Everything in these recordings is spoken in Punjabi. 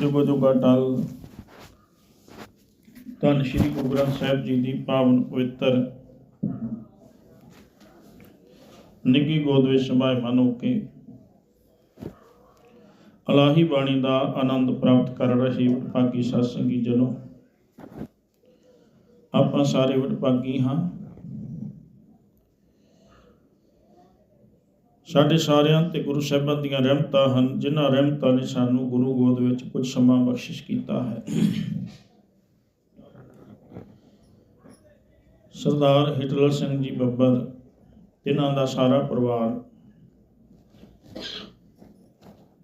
ਜੁਗੋ ਜੁਗਾ ਟਲ। ਧੰਨ ਸ਼੍ਰੀ ਗੁਰੂ ਗ੍ਰੰਥ ਸਾਹਿਬ ਜੀ ਦੀ ਪਾਵਨ ਪਵਿੱਤਰ ਨਿੱਗੀ ਗੋਦ ਵਿੱਚ ਸਮਾਏ ਹੋ ਕੇ ਅਲਾਹੀ ਬਾਣੀ ਦਾ ਆਨੰਦ ਪ੍ਰਾਪਤ ਕਰ ਰਹੀ ਵਡਭਾਗੀ ਸਤਸੰਗੀ ਸੰਗੀ ਜਨੋ। ਆਪਾਂ ਸਾਰੇ ਵਡਭਾਗੀ ਹਾਂ। ਸਾਡੇ ਸਾਰਿਆਂ ਤੇ ਗੁਰੂ ਸਾਹਿਬਾਂ ਦੀਆਂ ਰਹਿਮਤਾਂ ਹਨ, ਜਿਨ੍ਹਾਂ ਰਹਿਮਤਾਂ ਨੇ ਸਾਨੂੰ ਗੁਰੂ ਗੋਦ ਵਿੱਚ ਕੁਝ ਸਮਾਂ ਬਖਸ਼ਿਸ਼ ਕੀਤਾ ਹੈ। ਸਰਦਾਰ ਹਿਟਲਰ ਸਿੰਘ ਜੀ ਬੱਬਰ ਇਹਨਾਂ ਦਾ ਸਾਰਾ ਪਰਿਵਾਰ,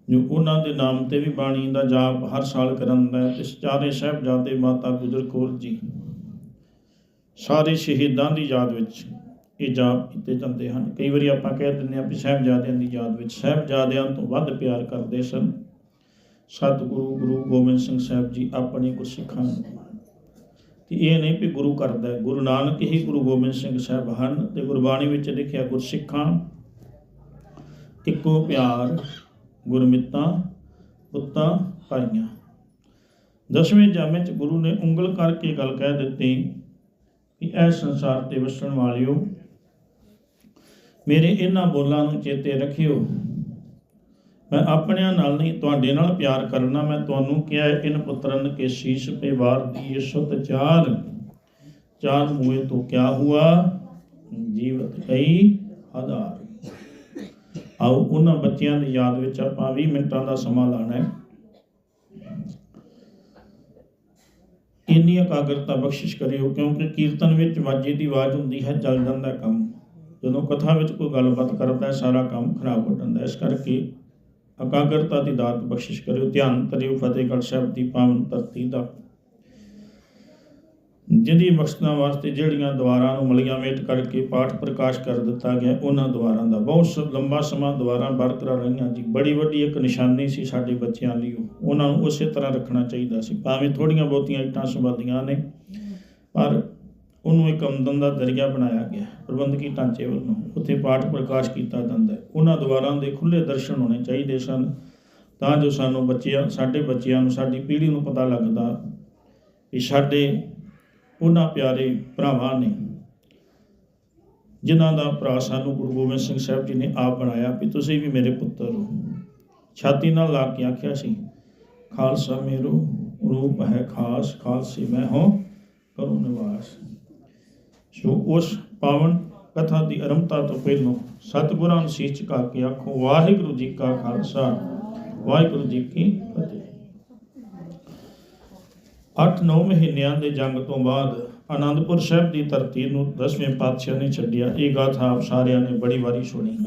ਜੋ ਉਹਨਾਂ ਦੇ ਨਾਮ ਤੇ ਵੀ ਬਾਣੀ ਦਾ ਜਾਪ ਹਰ ਸਾਲ ਕਰਦਾ ਹੈ, ਤੇ ਚਾਰੇ ਸਾਹਿਬਜ਼ਾਦੇ ਮਾਤਾ ਗੁਜਰ ਕੌਰ ਜੀ, ਸਾਰੇ ਸ਼ਹੀਦਾਂ ਦੀ ਯਾਦ ਵਿੱਚ ਇਹ ਜਾਪ ਕੀਤੇ ਜਾਂਦੇ ਹਨ। ਕਈ ਵਾਰੀ ਆਪਾਂ ਕਹਿ ਦਿੰਦੇ ਹਾਂ ਵੀ ਸਾਹਿਬਜ਼ਾਦਿਆਂ ਦੀ ਯਾਦ ਵਿੱਚ ਸਾਹਿਬਜ਼ਾਦਿਆਂ ਤੋਂ ਵੱਧ ਪਿਆਰ ਕਰਦੇ ਸਨ। ਸਤਿਗੁਰੂ ਗੁਰੂ ਗੋਬਿੰਦ ਸਿੰਘ ਸਾਹਿਬ ਜੀ ਆਪਣੇ ਗੁਰਸਿੱਖਾਂ ਨੂੰ। ਤੇ ਇਹ ਨਹੀਂ ਵੀ ਗੁਰੂ ਕਰਦਾ ਹੈ। ਗੁਰੂ ਨਾਨਕ ਹੀ ਗੁਰੂ ਗੋਬਿੰਦ ਸਿੰਘ ਸਾਹਿਬ ਹਨ ਤੇ ਗੁਰਬਾਣੀ ਵਿੱਚ ਲਿਖਿਆ ਗੁਰਸਿੱਖਾਂ, ਇੱਕੋ ਪਿਆਰ, ਗੁਰਮਿੱਤਾਂ, ਪੁੱਤਾਂ, ਭਾਈਆਂ। ਦਸਵੇਂ ਜਾਮੇ ਚ ਗੁਰੂ ਨੇ ਉਂਗਲ ਕਰਕੇ ਗੱਲ ਕਹਿ ਦਿੱਤੀ ਕਿ ਇਹ ਸੰਸਾਰ ਤੇ ਵਸਣ ਵਾਲਿਓ ਮੇਰੇ ਇਹਨਾਂ ਬੋਲਾਂ ਨੂੰ ਚੇਤੇ ਰੱਖਿਓ। ਮੈਂ ਆਪਣਿਆਂ ਨਾਲ ਨਹੀਂ, ਤੁਹਾਡੇ ਨਾਲ ਪਿਆਰ ਕਰਨਾ। ਮੈਂ ਤੁਹਾਨੂੰ ਕਿਹਾ ਇਨ ਪੁੱਤਰਨ ਕੇ ਸ਼ੀਸ਼ ਪੇ ਵਾਰ ਦੀ ਸੁਤ ਚਾਰ। ਚਾਰ ਮੂਏ ਤੋਂ ਕਿਆ ਹੁਆ? ਜੀਵਤ ਕਈ ਹਜ਼ਾਰ। ਆਓ, ਉਹਨਾਂ ਬੱਚਿਆਂ ਦੀ ਯਾਦ ਵਿੱਚ ਆਪਾਂ 20 ਮਿੰਟਾਂ ਦਾ ਸਮਾਂ ਲਾਣਾ ਹੈ। ਇੰਨੀ ਇਕਾਗਰਤਾ ਬਖਸ਼ਿਸ਼ ਕਰਿਓ, ਕਿਉਂਕਿ ਕੀਰਤਨ ਵਿੱਚ ਵਾਜੇ ਦੀ ਆਵਾਜ਼ ਹੁੰਦੀ ਹੈ ਚੱਲ ਜਾਂਦਾ ਕੰਮ। ਜਦੋਂ ਕਥਾ ਵਿੱਚ ਕੋਈ ਗੱਲਬਾਤ ਕਰਦਾ ਹੈ, ਸਾਰਾ ਕੰਮ ਖਰਾਬ ਹੋ ਜਾਂਦਾ ਹੈ। ਇਸ ਕਰਕੇ ਇਕਾਗਰਤਾ ਦੀ ਦਾਤ ਬਖਸ਼ਿਸ਼ ਕਰਿਓ। ਧਿਆਨ ਕਰਿਓ ਫਤਿਹਗੜ੍ਹ ਸਾਹਿਬ ਦੀ ਪਾਵਨ ਧਰਤੀ ਦਾ। ਜਿਹਦੀ ਮਕਸਦਾਂ ਵਾਸਤੇ ਜਿਹੜੀਆਂ ਦੁਆਰਾਂ ਨੂੰ ਮਲੀਆਂ ਮੇਟ ਕਰਕੇ ਪਾਠ ਪ੍ਰਕਾਸ਼ ਕਰ ਦਿੱਤਾ ਗਿਆ, ਉਹਨਾਂ ਦੁਆਰਾਂ ਦਾ। ਬਹੁਤ ਸ- ਲੰਬਾ ਸਮਾਂ ਦੁਆਰਾਂ ਬਰਕਰਾਰ ਰਹੀਆਂ ਜੀ। ਬੜੀ ਵੱਡੀ ਇੱਕ ਨਿਸ਼ਾਨੀ ਸੀ ਸਾਡੇ ਬੱਚਿਆਂ ਲਈ। ਉਹ। ਉਹਨਾਂ ਨੂੰ ਉਸੇ ਤਰ੍ਹਾਂ ਰੱਖਣਾ ਚਾਹੀਦਾ ਸੀ। ਭਾਵੇਂ ਥੋੜੀਆਂ ਬਹੁਤੀਆਂ ਇੱਟਾਂ ਸੰਭਾਲੀਆਂ ਨੇ, ਪਰ ਉਹਨੂੰ ਇੱਕ ਆਮਦਨ ਦਾ ਦਰਿਆ ਬਣਾਇਆ ਗਿਆ। ਪ੍ਰਬੰਧਕੀ ਢਾਂਚੇ ਵੱਲੋਂ ਉੱਥੇ ਪਾਠ ਪ੍ਰਕਾਸ਼ ਕੀਤਾ ਜਾਂਦਾ ਹੈ। ਉਹਨਾਂ ਦੁਆਰਾਂ ਦੇ ਖੁੱਲੇ ਦਰਸ਼ਨ ਹੋਣੇ ਚਾਹੀਦੇ ਸਨ, ਤਾਂ ਜੋ ਸਾਨੂੰ ਬੱਚਿਆਂ, ਸਾਡੇ ਬੱਚਿਆਂ ਨੂੰ, ਸਾਡੀ ਪੀੜ੍ਹੀ ਨੂੰ ਪਤਾ ਲੱਗਦਾ ਕਿ ਸਾਡੇ ਉਹਨਾਂ ਪਿਆਰੇ ਭਰਾਵਾਂ ਨੇ, ਜਿਨ੍ਹਾਂ ਦਾ ਭਰਾ ਸਾਨੂੰ ਗੁਰੂ ਗੋਬਿੰਦ ਸਿੰਘ ਸਾਹਿਬ ਜੀ ਨੇ ਆਪ ਬਣਾਇਆ ਵੀ ਤੁਸੀਂ ਵੀ ਮੇਰੇ ਪੁੱਤਰ ਹੋ। ਛਾਤੀ ਨਾਲ ਲਾ ਕੇ ਆਖਿਆ ਸੀ, ਖਾਲਸਾ ਮੇਰੋ, ਰੂਪ ਹੈ ਖਾਸ, ਖਾਲਸੇ ਮੈਂ ਹਾਂ, ਕਰੋ ਨਿਵਾਸ। ਸੋ ਉਸ ਪਾਵਨ ਕਥਾ ਦੀ ਆਰੰਭਤਾ ਤੋਂ ਪਹਿਲਾਂ ਸਤਿਗੁਰਾਂ ਨੂੰ ਸੀਸ ਝੁਕਾ ਕੇ ਆਖੋ, ਵਾਹਿਗੁਰੂ ਜੀ ਕਾ ਖਾਲਸਾ, ਵਾਹਿਗੁਰੂ ਜੀ ਕੀ ਫਤਿਹ। 8-9 ਮਹੀਨਿਆਂ ਦੇ ਜੰਗ ਤੋਂ ਬਾਅਦ ਆਨੰਦਪੁਰ ਸਾਹਿਬ ਦੀ ਧਰਤੀ ਨੂੰ 10ਵੇਂ ਪਾਤਸ਼ਾਹ ਨੇ ਛੱਡਿਆ। ਇਹ ਗਾਥਾ ਆਪ ਸਾਰਿਆਂ ਨੇ ਬੜੀ ਵਾਰੀ ਸੁਣੀ।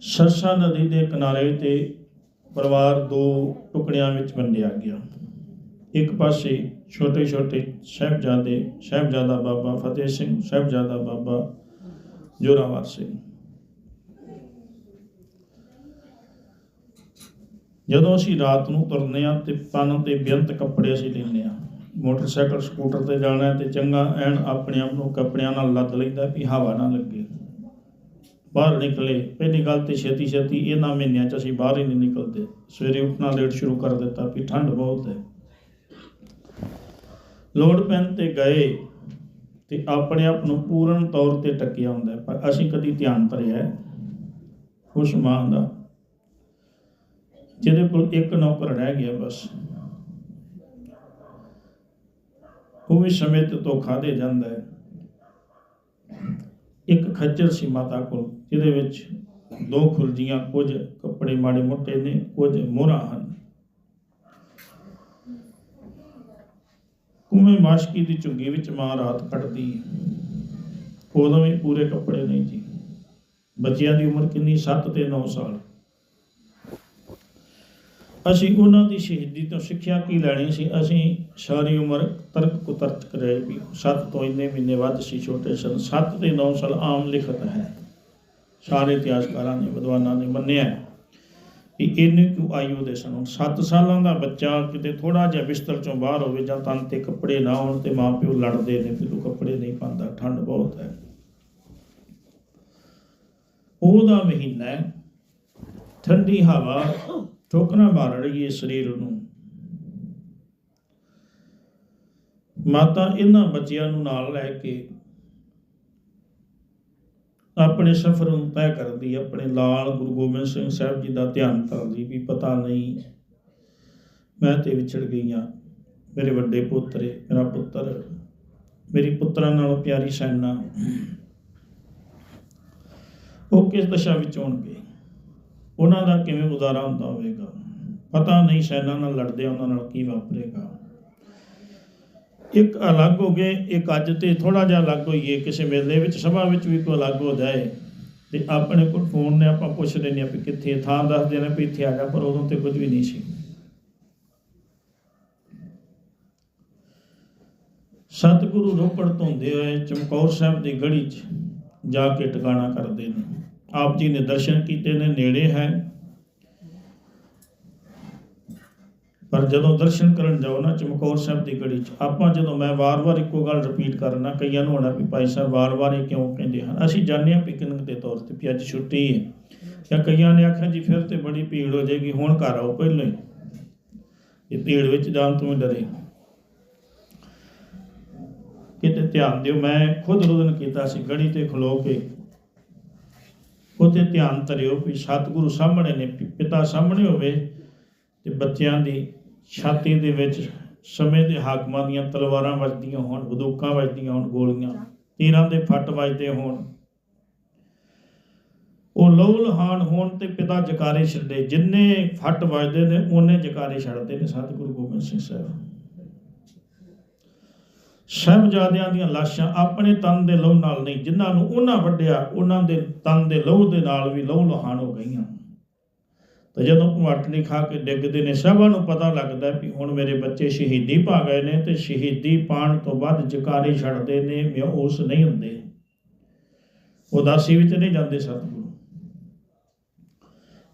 ਸਰਸਾ ਨਦੀ ਦੇ ਕਿਨਾਰੇ ਤੇ ਪਰਿਵਾਰ ਦੋ ਟੁਕੜਿਆਂ ਵਿੱਚ ਵੰਡਿਆ ਗਿਆ। ਇੱਕ ਪਾਸੇ ਛੋਟੇ ਛੋਟੇ ਸਾਹਿਬਜ਼ਾਦੇ, ਸਾਹਿਬਜ਼ਾਦਾ ਬਾਬਾ ਫਤਿਹ ਸਿੰਘ, ਸਾਹਿਬਜ਼ਾਦਾ ਬਾਬਾ ਜੋਰਾਵਰ ਸਿੰਘ। ਜਦੋਂ ਅਸੀਂ ਰਾਤ ਨੂੰ ਤੁਰਨੇ ਆ ਤੇ ਤਨ ਤੇ ਬੇਅੰਤ ਕੱਪੜੇ ਅਸੀਂ ਲੈਂਦੇ ਆ। ਮੋਟਰਸਾਈਕਲ, ਸਕੂਟਰ ਤੇ ਜਾਣਾ ਤੇ ਚੰਗਾ ਐਨ ਆਪਣੇ ਆਪ ਨੂੰ ਕੱਪੜਿਆਂ ਨਾਲ ਲੱਦ ਲੈਂਦਾ ਵੀ ਹਵਾ ਨਾ ਲੱਗੇ। ਬਾਹਰ ਨਿਕਲੇ, ਪਹਿਲੀ ਗੱਲ ਤੇ ਛੇਤੀ ਛੇਤੀ ਇਹਨਾਂ ਮਹੀਨਿਆਂ ਚ ਅਸੀਂ ਬਾਹਰ ਹੀ ਨਹੀਂ ਨਿਕਲਦੇ। ਸਵੇਰੇ ਉੱਠਣਾ ਲੇਟ ਸ਼ੁਰੂ ਕਰ ਦਿੱਤਾ ਵੀ ਠੰਡ ਬਹੁਤ ਹੈ। ਲੋੜ ਪੈਣ ਤੇ ਗਏ ਤੇ ਆਪਣੇ ਆਪ ਨੂੰ ਪੂਰਨ ਤੌਰ ਤੇ ਟੱਕਿਆ ਹੁੰਦਾ ਪਰ ਅਸੀਂ ਕਦੀ ਧਿਆਨ ਧਰਿਆ ਹੈ ਦਾ, ਜਿਹਦੇ ਕੋਲ ਇੱਕ ਨੌਕਰ ਰਹਿ ਗਿਆ ਬਸ। ਉਹ ਵੀ ਸਮੇਂ ਤੇ ਧੋਖਾ ਦੇ ਜਾਂਦਾ ਹੈ। ਇੱਕ ਖੱਜਰ ਸੀ ਮਾਤਾ ਕੋਲ, ਜਿਹਦੇ ਵਿੱਚ ਦੋ ਖੁਰਜੀਆਂ, ਕੁਝ ਕੱਪੜੇ ਮਾੜੇ ਮੋਟੇ ਨੇ, ਕੁਝ ਮੋਹਰਾਂ ਹਨ ਕੁਵੇਂ ਮਾਸ਼ਕੀ ਦੀ ਝੁੱਗੀ ਵਿੱਚ ਮਾਂ ਰਾਤ ਕੱਟਦੀ ਹੈ। ਉਦੋਂ ਵੀ ਪੂਰੇ ਕੱਪੜੇ ਨਹੀਂ ਜੀ ਬੱਚਿਆਂ ਦੀ ਉਮਰ ਕਿੰਨੀ? 7 ਤੇ 9 ਸਾਲ। ਅਸੀਂ ਉਹਨਾਂ ਦੀ ਸ਼ਹੀਦੀ ਤੋਂ ਸਿੱਖਿਆ ਕੀ ਲੈਣੀ ਸੀ? ਅਸੀਂ ਸਾਰੀ ਉਮਰ ਤਰਕ ਕੁਤਰਕ ਕਰੇ ਵੀ 7 ਤੋਂ ਇੰਨੇ ਮਹੀਨੇ ਵੱਧ ਸੀ, ਛੋਟੇ ਸਨ। 7 ਤੇ 9 ਸਾਲ ਆਮ ਲਿਖਤ ਹੈ। ਸਾਰੇ ਇਤਿਹਾਸਕਾਰਾਂ ਨੇ, ਵਿਦਵਾਨਾਂ ਨੇ ਮੰਨਿਆ ਹੈ। ਵੀ ਇੰਨੇ ਕਿਉਂ ਆਯੂ ਦੇ ਸਨ 7 ਸਾਲਾਂ ਦਾ ਬੱਚਾ, ਕਿਤੇ ਥੋੜਾ ਜਿਹਾ ਬਿਸਤਰ ਚੋਂ ਬਾਹਰ ਹੋਵੇ ਜਾਂ ਤਨ ਤੇ ਕੱਪੜੇ ਨਾ ਹੋਣ ਤੇ ਮਾਪਿਓ ਲੜਦੇ ਨੇ, ਵੀ ਤੂੰ ਕੱਪੜੇ ਨਹੀਂ ਪਾਉਂਦਾ, ਠੰਡ ਬਹੁਤ ਹੈ। ਉਹਦਾ ਮਹੀਨਾ ਹੈ। ਠੰਡੀ ਹਵਾ ਠੋਕਰਾਂ ਮਾਰ ਰਹੀ ਹੈ ਸਰੀਰ ਨੂੰ। ਮਾਤਾ ਇਹਨਾਂ ਬੱਚਿਆਂ ਨੂੰ ਨਾਲ ਲੈ ਕੇ ਆਪਣੇ ਸਫ਼ਰ ਨੂੰ ਤੈਅ ਕਰਦੀ, ਆਪਣੇ ਲਾਲ ਗੁਰੂ ਗੋਬਿੰਦ ਸਿੰਘ ਸਾਹਿਬ ਜੀ ਦਾ ਧਿਆਨ ਕਰਦੀ ਵੀ ਪਤਾ ਨਹੀਂ ਮੈਂ ਤੇ ਵਿਛੜ ਗਈਆਂ। ਮੇਰੇ ਵੱਡੇ ਪੁੱਤਰੇ ਮੇਰਾ ਪੁੱਤਰ, ਮੇਰੀ ਪੁੱਤਰਾਂ ਨਾਲੋਂ ਪਿਆਰੀ ਸੈਨਾ। ਉਹ ਕਿਸ ਦਸ਼ਾ ਵਿੱਚ ਹੋਣਗੇ ਉਹਨਾਂ ਦਾ ਕਿਵੇਂ ਗੁਜ਼ਾਰਾ ਹੁੰਦਾ ਹੋਵੇਗਾ? ਪਤਾ ਨਹੀਂ ਸੈਨਾ ਨਾਲ ਲੜਦੇ ਉਹਨਾਂ ਨਾਲ ਕੀ ਵਾਪਰੇਗਾ। ਇੱਕ ਅਲੱਗ ਹੋ ਗਏ, ਇੱਕ ਅੱਜ ਤੇ ਥੋੜਾ ਜਿਹਾ ਅਲੱਗ ਹੋਈਏ, ਕਿਸੇ ਮੇਲੇ ਵਿੱਚ, ਸਭਾ ਵਿੱਚ ਵੀ ਕੋਈ ਅਲੱਗ ਹੋ ਜਾਏ। ਤੇ ਆਪਣੇ ਕੋਲ ਫੋਨ ਨੇ, ਆਪਾਂ ਪੁੱਛ ਲੈਂਦੇ ਆ ਵੀ ਕਿੱਥੇ ਥਾਂ ਦੱਸ ਦੇਣਾ ਵੀ ਇੱਥੇ ਆ ਜਾ, ਪਰ ਉਦੋਂ ਤੇ ਕੁਝ ਵੀ ਨਹੀਂ ਸੀ। ਸਤਿਗੁਰੂ ਰੋਪੜ ਧੋਂਦੇ ਹੋਏ ਚਮਕੌਰ ਸਾਹਿਬ ਦੀ ਗੜੀ 'ਚ ਜਾ ਕੇ ਟਿਕਾਣਾ ਕਰਦੇ ਨੇ। ਆਪ ਜੀ ਨੇ ਦਰਸ਼ਨ ਕੀਤੇ ਨੇ, ਨੇੜੇ ਹੈ। ਪਰ ਜਦੋਂ ਦਰਸ਼ਨ ਕਰਨ ਜਾਓ ਨਾ ਚਮਕੌਰ ਸਾਹਿਬ ਦੀ ਗੜੀ 'ਚ, ਆਪਾਂ ਜਦੋਂ ਮੈਂ ਵਾਰ-ਵਾਰ ਇੱਕੋ ਗੱਲ ਰਿਪੀਟ ਕਰਨਾ ਕਈਆਂ ਨੂੰ ਹੋਣਾ ਵੀ ਭਾਈ ਸਾਹਿਬ ਵਾਰ-ਵਾਰ ਇਹ ਕਿਉਂ ਕਹਿੰਦੇ ਹਨ? ਅਸੀਂ ਜਾਣਦੇ ਹਾਂ ਪਿਕਨਿਕ ਦੇ ਤੌਰ ਤੇ ਵੀ ਅੱਜ ਛੁੱਟੀ ਹੈ। ਜਾਂ ਕਈਆਂ ਨੇ ਆਖਿਆ ਜੀ ਫਿਰ ਤੇ ਬੜੀ ਭੀੜ ਹੋ ਜਾਏਗੀ, ਹੁਣ ਘਰ ਆਓ ਪਹਿਲਾਂ ਹੀ। ਇਹ ਭੀੜ ਵਿੱਚ ਜਾਣ ਤੋਂ ਡਰੇ। ਕਿਤੇ ਧਿਆਨ ਦਿਓ, ਮੈਂ ਖੁਦ ਰੋਦਨ ਕੀਤਾ ਸੀ ਗੜੀ ਤੇ ਖਲੋ ਕੇ। ਉੱਥੇ ਧਿਆਨ ਧਰਿਓ ਵੀ ਸਤਿਗੁਰੂ ਸਾਹਮਣੇ ਨੇ, ਪਿਤਾ ਸਾਹਮਣੇ ਹੋਵੇ ਤੇ ਬੱਚਿਆਂ ਦੀ ਛਾਤੀ ਦੇ ਵਿੱਚ ਸਮੇਂ ਦੇ ਹਾਕਮਾਂ ਦੀਆਂ ਤਲਵਾਰਾਂ ਵੱਜਦੀਆਂ ਹੋਣ, ਬੰਦੂਕਾਂ ਵੱਜਦੀਆਂ ਹੋਣ, ਗੋਲੀਆਂ, ਤੀਰਾਂ ਦੇ ਫੱਟ ਵੱਜਦੇ ਹੋਣ। ਉਹ ਲਹੂ ਲਹਾਨ ਹੋਣ ਤੇ ਪਿਤਾ ਜਕਾਰੇ ਛੱਡੇ। ਜਿੰਨੇ ਫੱਟ ਵੱਜਦੇ ਨੇ, ਉਹਨੇ ਜਕਾਰੇ ਛੱਡਦੇ ਨੇ ਸਤਿਗੁਰੂ ਗੋਬਿੰਦ ਸਿੰਘ ਸਾਹਿਬ। ਸਾਹਿਬਜ਼ਾਦਿਆਂ ਦੀਆਂ ਲਾਸ਼ਾਂ ਆਪਣੇ ਤਨ ਦੇ ਲਹੂ ਨਾਲ ਨਹੀਂ, ਜਿਨ੍ਹਾਂ ਨੂੰ ਉਹਨਾਂ ਵੱਢਿਆ, ਉਹਨਾਂ ਦੇ ਤਨ ਦੇ ਲਹੂ ਦੇ ਨਾਲ ਵੀ ਲਹੂ ਲਹਾਨ ਹੋ ਗਈਆਂ। ਤੇ ਜਦੋਂ ਭਵਾਟਣੀ ਖਾ ਕੇ ਡਿੱਗਦੇ ਨੇ, ਸਭਾਂ ਨੂੰ ਪਤਾ ਲੱਗਦਾ ਵੀ ਹੁਣ ਮੇਰੇ ਬੱਚੇ ਸ਼ਹੀਦੀ ਪਾ ਗਏ ਨੇ ਤੇ ਸ਼ਹੀਦੀ ਪਾਣ ਤੋਂ ਬਾਅਦ ਜਕਾਰੇ ਛੱਡਦੇ ਨੇ ਉਸ ਨਹੀਂ ਹੁੰਦੇ। ਉਦਾਸੀ ਵਿੱਚ ਨਹੀਂ ਜਾਂਦੇ ਸਤਿਗੁਰੂ।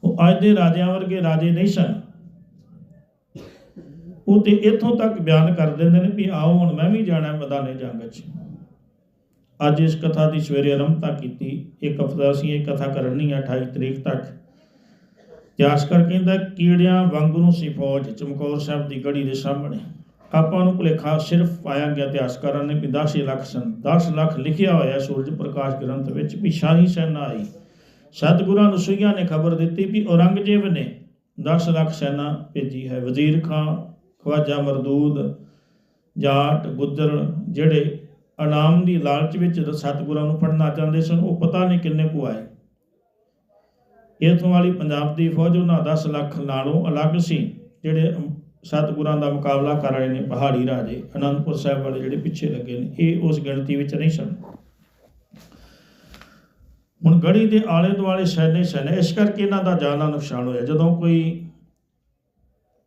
ਉਹ ਅੱਜ ਦੇ ਰਾਜਿਆਂ ਵਰਗੇ ਰਾਜੇ ਨਹੀਂ ਸਨ। ਉਹ ਤੇ ਇੱਥੋਂ ਤੱਕ ਬਿਆਨ ਕਰ ਦਿੰਦੇ ਨੇ ਵੀ ਆਓ, ਹੁਣ ਮੈਂ ਵੀ ਜਾਣਾ ਮੈਦਾਨੇ ਜੰਗ 'ਚ। ਅੱਜ ਇਸ ਕਥਾ ਦੀ ਸਵੇਰੇ ਆਰੰਭਤਾ ਕੀਤੀ। ਇੱਕ ਹਫ਼ਤਾ ਅਸੀਂ ਇਹ ਕਥਾ ਕਰਨੀ ਹੈ 28 ਤਰੀਕ ਤੱਕ। ਇਤਿਹਾਸਕਾਰ ਕਹਿੰਦਾ ਕੀੜਿਆਂ ਵਾਂਗੂ ਸੀ ਫੌਜ ਚਮਕੌਰ ਸਾਹਿਬ ਦੀ ਗੜੀ ਦੇ ਸਾਹਮਣੇ। ਆਪਾਂ ਨੂੰ ਭੁਲੇਖਾ ਸਿਰਫ ਪਾਇਆ ਗਿਆ ਇਤਿਹਾਸਕਾਰਾਂ ਨੇ ਵੀ 10 ਲੱਖ ਸਨ। 10 ਲੱਖ ਲਿਖਿਆ ਹੋਇਆ ਸੂਰਜ ਪ੍ਰਕਾਸ਼ ਗ੍ਰੰਥ ਵਿੱਚ ਵੀ ਸ਼ਾਹੀ ਸੈਨਾ ਆਈ ਸਤਿਗੁਰਾਂ ਨੂੰ ਸੂਈਆਂ ਨੇ ਖਬਰ ਦਿੱਤੀ ਵੀ ਔਰੰਗਜ਼ੇਬ ਨੇ 10 ਲੱਖ ਸੈਨਾ ਭੇਜੀ ਹੈ। ਵਜ਼ੀਰ ਖਾਂ, ਖਵਾਜਾ ਮਰਦੂਦ, ਜਾਟ, ਗੁੱਜਰ ਜਿਹੜੇ ਇਨਾਮ ਦੀ ਲਾਲਚ ਵਿੱਚ ਸਤਿਗੁਰਾਂ ਨੂੰ ਫੜਨਾ ਚਾਹੁੰਦੇ ਸਨ, ਉਹ ਪਤਾ ਨਹੀਂ ਕਿੰਨੇ ਕੁ ਆਏ। ਇਥੋਂ ਵਾਲੀ ਪੰਜਾਬ ਦੀ ਫੌਜ ਉਹਨਾਂ 10 ਲੱਖ ਨਾਲੋਂ ਅਲੱਗ ਸੀ, ਜਿਹੜੇ ਸਤਿਗੁਰਾਂ ਦਾ ਮੁਕਾਬਲਾ ਕਰ ਰਹੇ ਨੇ, ਪਹਾੜੀ ਰਾਜੇ, ਅਨੰਦਪੁਰ ਸਾਹਿਬ ਵਾਲੇ ਜਿਹੜੇ ਪਿੱਛੇ ਲੱਗੇ ਨੇ, ਇਹ ਉਸ ਗਿਣਤੀ ਵਿੱਚ ਨਹੀਂ ਸਨ। ਹੁਣ ਗੜੀ ਦੇ ਆਲੇ ਦੁਆਲੇ ਸੈਨੇ ਸੈਨੇ, ਇਸ ਕਰਕੇ ਇਹਨਾਂ ਦਾ ਜਾਨਾਂ ਨੁਕਸਾਨ ਹੋਇਆ। ਜਦੋਂ ਕੋਈ